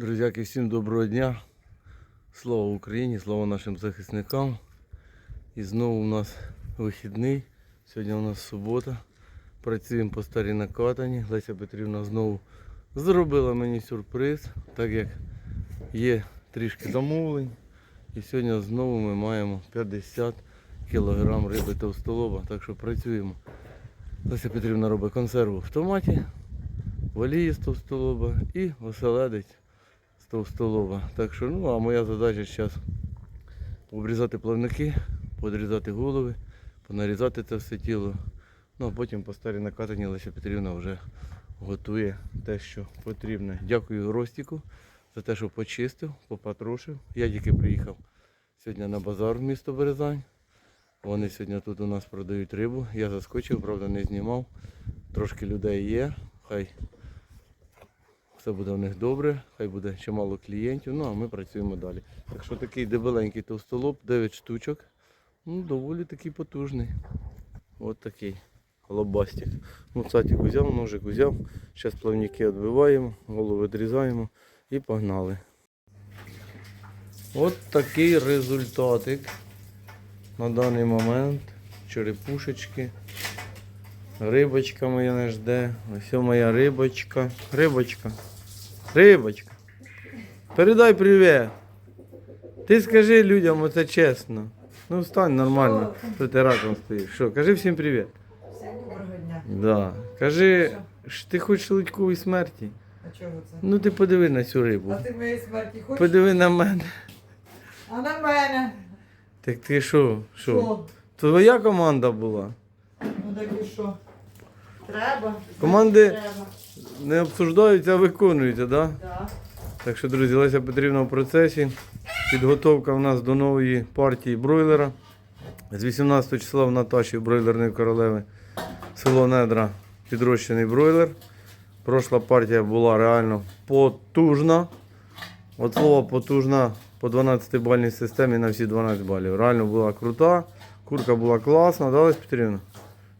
Друзяки, всім доброго дня. Слава Україні, слава нашим захисникам. І знову у нас вихідний. Сьогодні у нас субота. Працюємо по старій накатані. Леся Петрівна знову зробила мені сюрприз, так як є трішки замовлень. І сьогодні знову ми маємо 50 кг риби товстолоба. Так що працюємо. Леся Петрівна робить консерву в томаті, в з товстолоба і оселедець з товстолоба. Так що, ну, а моя задача зараз обрізати плавники, подрізати голови, понарізати це все тіло. Ну а потім по старій накатані Леся Петрівна вже готує те, що потрібно. Дякую Ростіку за те, що почистив, попатрошив. Я тільки приїхав сьогодні на базар в місто Березань. Вони сьогодні тут у нас продають рибу. Я заскочив, правда, не знімав. Трошки людей є. Хай все буде в них добре, хай буде чимало клієнтів, ну а ми працюємо далі. Так що такий дебеленький товстолоб, 9 штучок. Ну, доволі такий потужний. От такий лобастик. Ну, цатик узяв, ножик узяв. Зараз плавники відбиваємо, голову відрізаємо і погнали. От такий результатик на даний момент. Черепушечки. Рибочка моя не жде. Ось моя рибочка. Рибочка. Рибочка. Передай привіт. Ти скажи людям оце чесно. Ну встань нормально. Що ти раком стоїш? Що, кажи всім привіт. Всім доброго дня. Да. Кажи, що ти хочеш лудькової смерті. А чого це? Ну ти подиви на цю рибу. А ти моєї смерті хочеш? Подиви на мене. А на мене? Так ти? Що? Що? Твоя команда була. Ну так і що? Треба? Команди- Треба. Не обсуждаються, а виконуються, так? Да? Да. Так що, друзі, Леся Петрівна в процесі. Підготовка в нас до нової партії бройлера. З 18 числа в Наташі бройлерної королеви село Недра підрощений бройлер. Прошла партія була реально потужна. От слово потужна по 12-бальній системі на всі 12 балів. Реально була крута. Курка була класна, да, Леся Петрівна?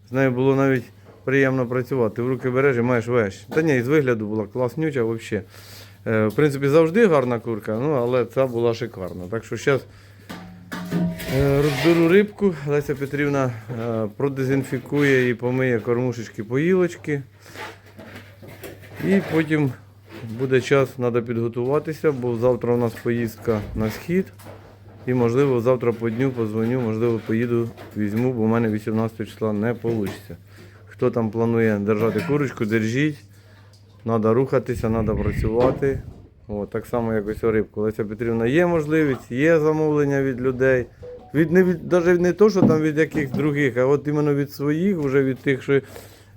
З нею було навіть приємно працювати. В руки береш і маєш вещь. Та ні, з вигляду була класнюча взагалі. Е, В принципі, завжди гарна курка, ну, але ця була шикарна. Так що зараз розберу рибку. Леся Петрівна е, продезінфікує і помиє кормушечки, поїлочки. І потім буде час, треба підготуватися, бо завтра у нас поїздка на схід. І можливо завтра по дню позвоню, можливо, поїду, візьму, бо в мене 18 числа не вийде. Хто там планує держати курочку, держіть. Треба рухатися, треба працювати. О, так само, як ось рибку. Леся Петрівна є можливість, є замовлення від людей. Від не від навіть не то, що там від яких других, а от іменно від своїх, вже від тих, що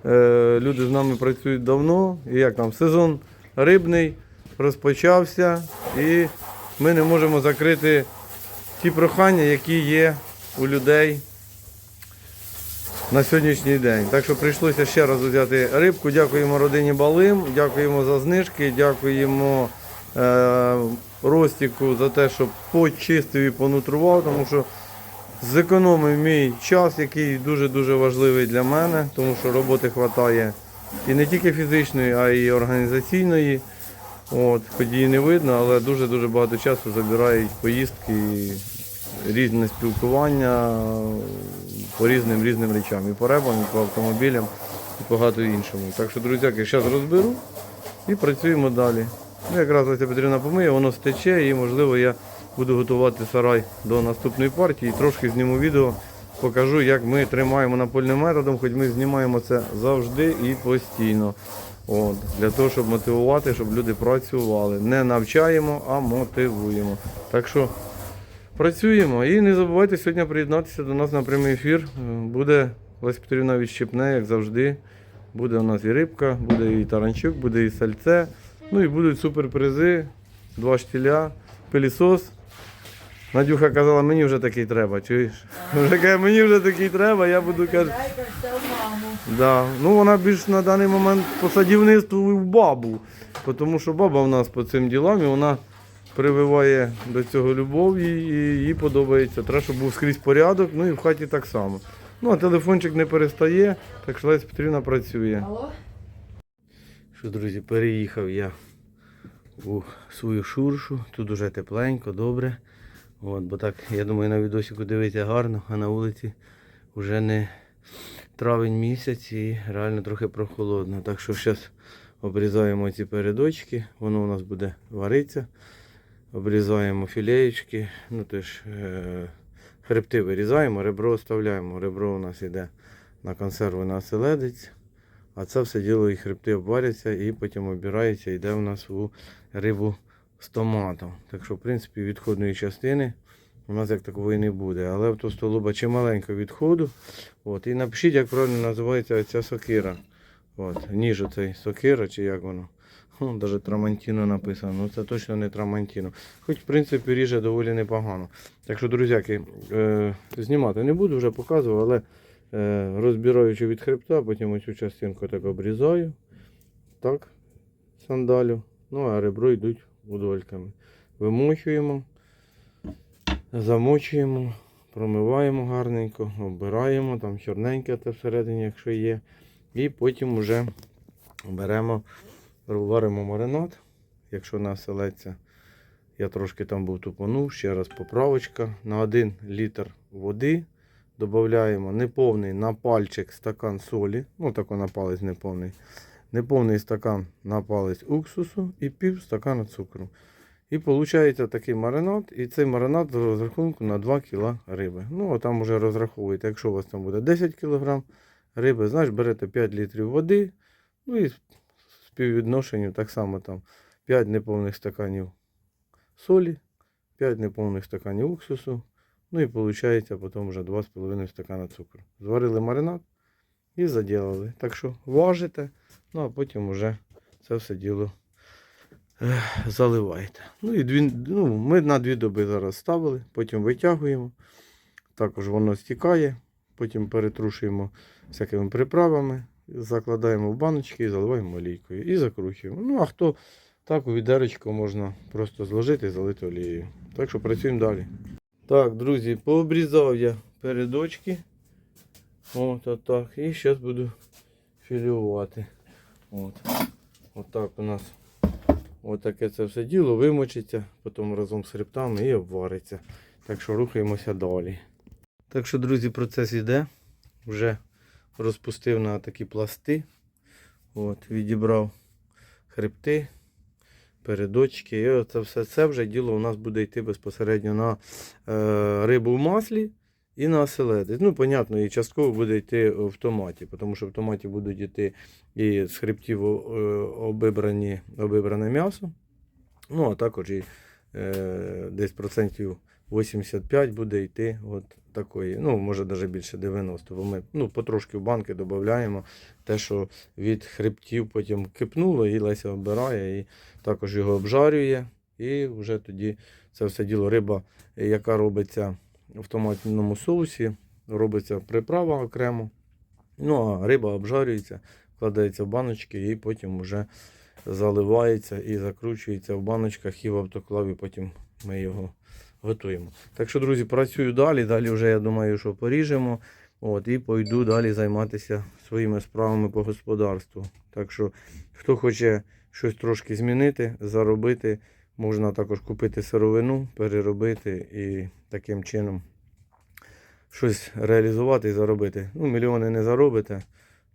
е, люди з нами працюють давно. І як там сезон рибний розпочався, і ми не можемо закрити ті прохання, які є у людей на сьогоднішній день. Так що прийшлося ще раз взяти рибку. Дякуємо родині Балим, дякуємо за знижки, дякуємо е, Ростіку за те, що почистив і понутрував, тому що зекономив мій час, який дуже-дуже важливий для мене, тому що роботи вистачає і не тільки фізичної, а й організаційної. От, хоч її не видно, але дуже-дуже багато часу забирають поїздки, різне спілкування по різним різним речам. І по ребам, і по автомобілям, і багато іншому. Так що, друзяки, зараз розберу і працюємо далі. Ну, якраз Леся Петрівна помиє, воно стече і можливо я буду готувати сарай до наступної партії. Трошки зніму відео, покажу, як ми тримаємо напольним методом, хоч ми знімаємо це завжди і постійно. От, для того, щоб мотивувати, щоб люди працювали. Не навчаємо, а мотивуємо. Так що працюємо. І не забувайте сьогодні приєднатися до нас на прямий ефір. Е, Буде Леся Петрівна відщепне, як завжди. Буде у нас і рибка, буде і таранчук, буде і сальце. Ну і будуть суперпризи, два штіля, пилісос. Надюха казала, мені вже такий треба, чуєш? Вже каже, мені вже такий треба, я буду каже. Да. Ну вона більш на даний момент по садівництву в бабу. Тому що баба в нас по цим ділам і вона прививає до цього любов і їй подобається. Треба, щоб був скрізь порядок, ну і в хаті так само. Ну, а телефончик не перестає, так що Леся Петрівна працює. Алло? Що, друзі, переїхав я у свою шуршу. Тут уже тепленько, добре. От, бо так, я думаю, на відосику дивиться гарно, а на вулиці вже не травень місяць і реально трохи прохолодно. Так що зараз обрізаємо ці передочки, воно у нас буде варитися. Обрізаємо філеєчки, ну теж е, хребти вирізаємо, ребро оставляємо. Ребро у нас йде на консерву на оселедець. А це все діло і хребти обваряться і потім обирається, йде у нас у рибу з томатом. Так що, в принципі, відходної частини у нас як такової не буде. Але в товстолуба чималенько відходу. От. І напишіть, як правильно називається ця сокира. От. Ніж оцей сокира чи як воно. Хм, Навіть трамантіно написано. Ну це точно не трамантіно. Хоч, в принципі, ріже доволі непогано. Так що, друзяки, е, знімати не буду, вже показував, але е, розбираючи від хребта, потім оцю частинку так обрізаю. Так, сандалю. Ну, а ребро йдуть удольками. Вимочуємо, замочуємо, промиваємо гарненько, оббираємо, там чорненьке те всередині, якщо є. І потім вже беремо, варимо маринад. Якщо нас селеться, я трошки там був тупонув, ще раз поправочка. На 1 літр води додаємо неповний на пальчик стакан солі. Ну, тако на палець неповний. Неповний стакан на палець уксусу і пів стакана цукру. І виходить такий маринад. І цей маринад з розрахунку на 2 кг риби. Ну, а там вже розраховуєте, якщо у вас там буде 10 кг риби, значить берете 5 літрів води. Ну і співвідношенню так само там 5 неповних стаканів солі, 5 неповних стаканів уксусу. Ну і виходить потім вже 2,5 стакана цукру. Зварили маринад і заділили. Так що важите, ну а потім вже це все діло заливаєте. Ну і дві, ну, ми на дві доби зараз ставили, потім витягуємо. Також воно стікає, потім перетрушуємо всякими приправами, закладаємо в баночки і заливаємо олійкою. І закручуємо. Ну, а хто так у відеречко можна просто зложити і залити олією. Так що працюємо далі. Так, друзі, пообрізав я передочки. От, так. І зараз буду філіювати. От. От так у нас от таке це все діло вимочиться, потім разом з хребтами і обвариться. Так що рухаємося далі. Так що, друзі, процес йде. Вже розпустив на такі пласти. От, відібрав хребти, передочки. І оце все це вже діло у нас буде йти безпосередньо на е, рибу в маслі і на оселедець. Ну, понятно, і частково буде йти в томаті, тому що в томаті будуть йти і з хребтів е, обібрані, обібране м'ясо. Ну, а також і е, десь процентів 85 буде йти от такої, ну, може навіть більше 90, бо ми ну, потрошки в банки додаємо те, що від хребтів потім кипнуло, і Леся обирає, і також його обжарює. І вже тоді це все діло риба, яка робиться в томатному соусі, робиться приправа окремо. Ну, а риба обжарюється, вкладається в баночки і потім вже заливається і закручується в баночках і в автоклаві потім ми його готуємо. Так що, друзі, працюю далі. Далі вже я думаю, що поріжемо. От, і пойду далі займатися своїми справами по господарству. Так що, хто хоче щось трошки змінити, заробити, можна також купити сировину, переробити і таким чином щось реалізувати і заробити. Ну, мільйони не заробите.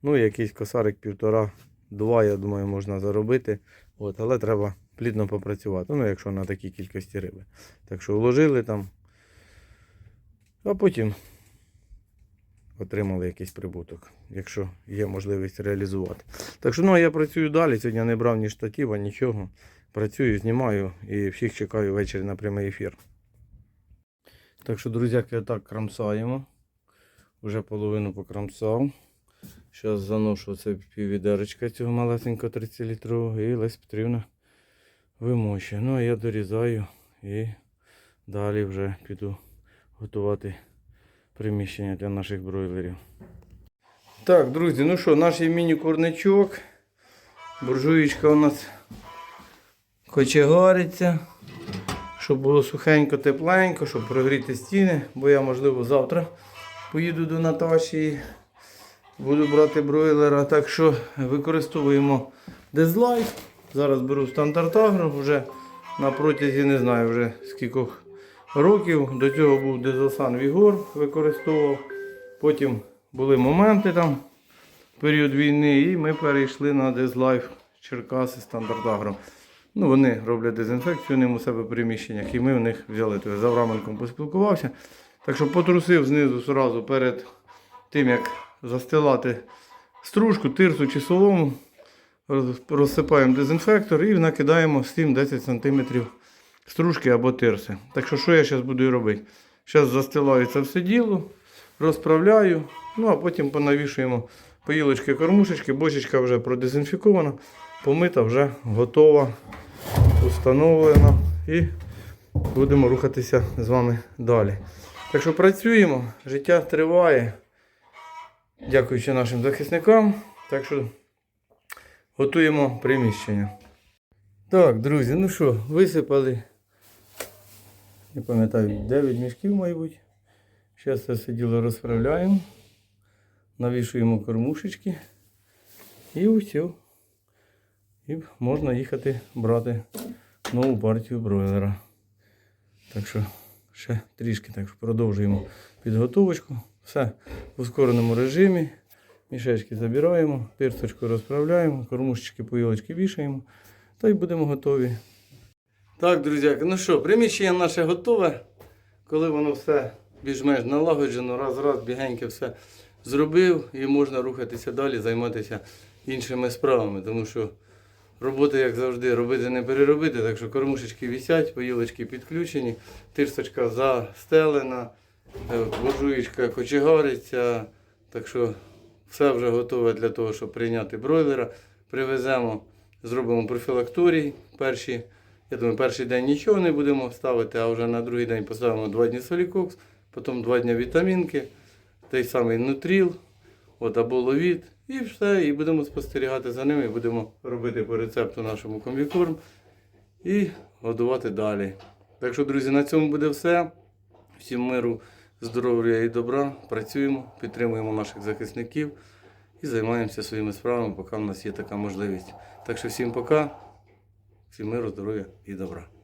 Ну, якийсь косарик півтора-два, я думаю, можна заробити. От, але треба плідно попрацювати. Ну, якщо на такій кількості риби. Так що вложили там, а потім отримали якийсь прибуток, якщо є можливість реалізувати. Так що ну, а я працюю далі. Сьогодні не брав ні штатива, нічого. Працюю, знімаю і всіх чекаю ввечері на прямий ефір. Так що, друзяки, отак крамсаємо. Вже половину покрамсав. Зараз заношу це піввідерочка цього малесенького 30 літрового і Лесь Петрівна вимощує. Ну а я дорізаю і далі вже піду готувати приміщення для наших бройлерів. Так, друзі, ну що, наш міні-курничок. Буржуєчка у нас кочегариться. Щоб було сухенько, тепленько, щоб прогріти стіни, бо я, можливо, завтра поїду до Наташі і буду брати бройлера. Так що використовуємо дизлайт. Зараз беру стандартагро, вже на протязі не знаю вже скількох років. До цього був Дезосан Вігор, використовував. Потім були моменти там, період війни, і ми перейшли на Дезлайф Черкаси стандарт агро. Ну, вони роблять дезінфекцію ним у себе в приміщеннях, і ми в них взяли. Тобто, з Авраменком поспілкувався. Так що потрусив знизу сразу перед тим, як застилати стружку, тирсу чи солому. Роз- Розсипаємо дезінфектор і накидаємо 7-10 см стружки або тирси. Так що, що я зараз буду робити? Зараз застилаю це все діло, розправляю, ну а потім понавішуємо поїлочки, кормушечки, бочечка вже продезінфікована, помита, вже готова, установлена і будемо рухатися з вами далі. Так що працюємо, життя триває. Дякуючи нашим захисникам. Так що готуємо приміщення. Так, друзі, ну що, висипали. Не пам'ятаю, 9 мішків, мабуть. Зараз це все діло розправляємо. Навішуємо кормушечки. І все. І можна їхати брати нову партію бройлера. Так що ще трішки так продовжуємо підготовочку. Все в ускореному режимі. Мішечки забираємо, тирсочку розправляємо, кормушечки, поїлочки вішаємо. Та й будемо готові. Так, друзяки, ну що, приміщення наше готове. Коли воно все більш-менш налагоджено, раз-раз бігеньке все зробив і можна рухатися далі, займатися іншими справами. Тому що роботи, як завжди, робити не переробити. Так що кормушечки вісять, поїлочки підключені, тирсочка застелена, е, буржуєчка кочегариться. Так що все вже готове для того, щоб прийняти бройлера. Привеземо, зробимо профілакторій. Перші, я думаю, перший день нічого не будемо ставити, а вже на другий день поставимо 2 дні солікокс, потім 2 дні вітамінки, той самий нутріл, от або ловіт, і все. І будемо спостерігати за ними, будемо робити по рецепту нашому комбікорм і годувати далі. Так що, друзі, на цьому буде все. Всім миру, здоров'я і добра. Працюємо, підтримуємо наших захисників і займаємося своїми справами, поки в нас є така можливість. Так що всім пока, всім миру, здоров'я і добра.